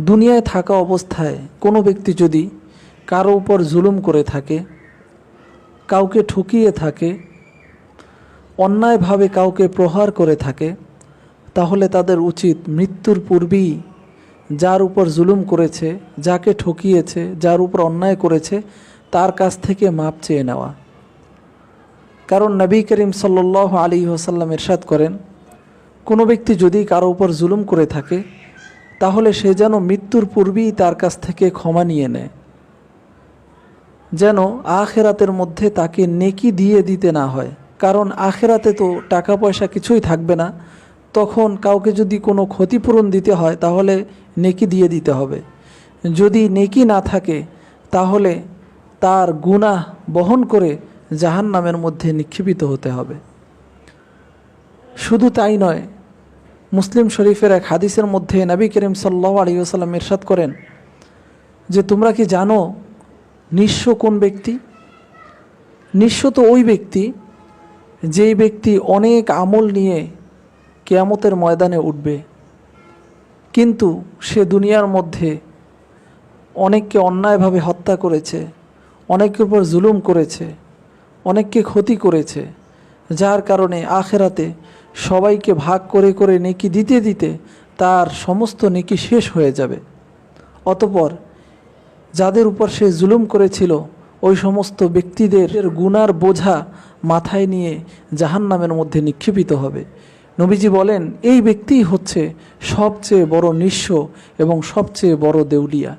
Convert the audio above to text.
দুনিয়ায় থাকা অবস্থায় কোনো ব্যক্তি যদি কারও উপর জুলুম করে থাকে, কাউকে ঠকিয়ে থাকে, অন্যায়ভাবে কাউকে প্রহার করে থাকে, তাহলে তাদের উচিত মৃত্যুর পূর্বেই যার উপর জুলুম করেছে, যাকে ঠকিয়েছে, যার উপর অন্যায় করেছে, তার কাছ থেকে মাপ চেয়ে নেওয়া। কারণ নবী করিম সাল্লাহ আলী ওসাল্লাম এরশাদ করেন, কোনো ব্যক্তি যদি কারও উপর জুলুম করে থাকে তাহলে সে যেন মৃত্যুর পূর্বেই তার কাছ থেকে ক্ষমা নিয়ে নেয়। যেন আখেরাতের মধ্যে তাকে নেকি দিয়ে দিতে না হয়। কারণ আখেরাতে তো টাকা পয়সা কিছুই থাকবে না। তখন কাউকে যদি কোনো ক্ষতিপূরণ দিতে হয়, তাহলে নেকি দিয়ে দিতে হবে। যদি নেকি না থাকে, তাহলে তার গুনাহ বহন করে জাহান নামের মধ্যে নিক্ষিপিত হতে হবে। শুধু তাই নয় মুসলিম শরীফের এক হাদিসের মধ্যে নবী করিম সাল্লাহ আলী আসাল্লাম ইরশাদ করেন যে, তোমরা কি জানো নিঃস্ব কোন ব্যক্তি? নিঃস্ব তো ওই ব্যক্তি যেই ব্যক্তি অনেক আমল নিয়ে কেয়ামতের ময়দানে উঠবে। কিন্তু সে দুনিয়ার মধ্যে অনেককে অন্যায়ভাবে হত্যা করেছে, অনেকের উপর জুলুম করেছে, অনেককে ক্ষতি করেছে, যার কারণে আখেরাতে সবাইকে ভাগ করে করে নেকি দিতে দিতে তার সমস্ত নেকি শেষ হয়ে যাবে। অতপর যাদের উপর সে জুলুম করেছিল, ওই সমস্ত ব্যক্তিদের গুনার বোঝা মাথায় নিয়ে জাহান্নামের মধ্যে নিক্ষেপিত হবে। নবীজি বলেন, এই ব্যক্তিই হচ্ছে সবচেয়ে বড় নিঃস্ব এবং সবচেয়ে বড় দেউলিয়া।